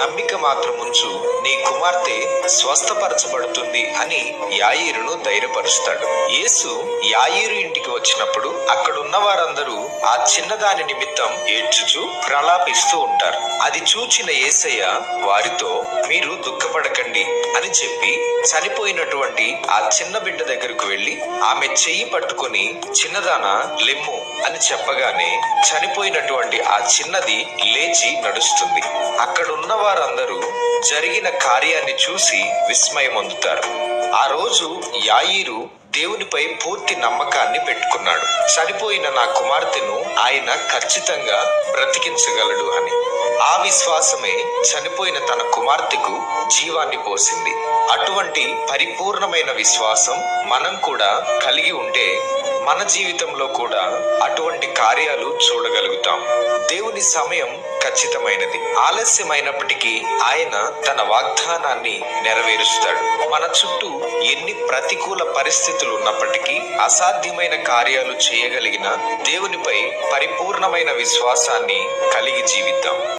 నమ్మిక మాత్రం ఉంచు నీ కుమార్తె స్వస్థపరచబడుతుంది అని యాయిరును ధైర్యపరుస్తాడు. యేసు యాయిరు ఇంటికి వచ్చినప్పుడు అక్కడున్న వారందరూ ఆ చిన్నదాని నిమిత్తం ఏడ్చుచు ప్రలాపిస్తూ ఉంటారు. అది చూచిన యేసయ్య వారితో మీరు దుఃఖపడక అని చెప్పి చనిపోయినటువంటి ఆ చిన్న బిడ్డ దగ్గరకు వెళ్ళి ఆమె చెయ్యి పట్టుకొని చిన్నదాన లెమ్ము అని చెప్పగానే చనిపోయినటువంటి ఆ చిన్నది లేచి నడుస్తుంది. అక్కడున్న వారందరూ జరిగిన కార్యాన్ని చూసి విస్మయం అందుతారు. ఆ రోజు యాయిరు దేవునిపై పూర్తి నమ్మకాన్ని పెట్టుకున్నాడు. చనిపోయిన నా కుమార్తెను ఆయన ఖచ్చితంగా బ్రతికించగలడు అని. ఆ విశ్వాసమే చనిపోయిన తన కుమార్తెకు జీవాన్ని పోసింది. అటువంటి పరిపూర్ణమైన విశ్వాసం మనం కూడా కలిగి ఉంటే మన జీవితంలో కూడా అటువంటి కార్యాలు చూడగలుగుతాం. దేవుని సమయం ఖచ్చితమైనది. ఆలస్యమైనప్పటికీ ఆయన తన వాగ్దానాన్ని నెరవేరుస్తాడు. మన చుట్టూ ఎన్ని ప్రతికూల పరిస్థితులు ఉన్నప్పటికీ అసాధ్యమైన కార్యాలు చేయగలిగిన దేవునిపై పరిపూర్ణమైన విశ్వాసాన్ని కలిగి జీవిద్దాం.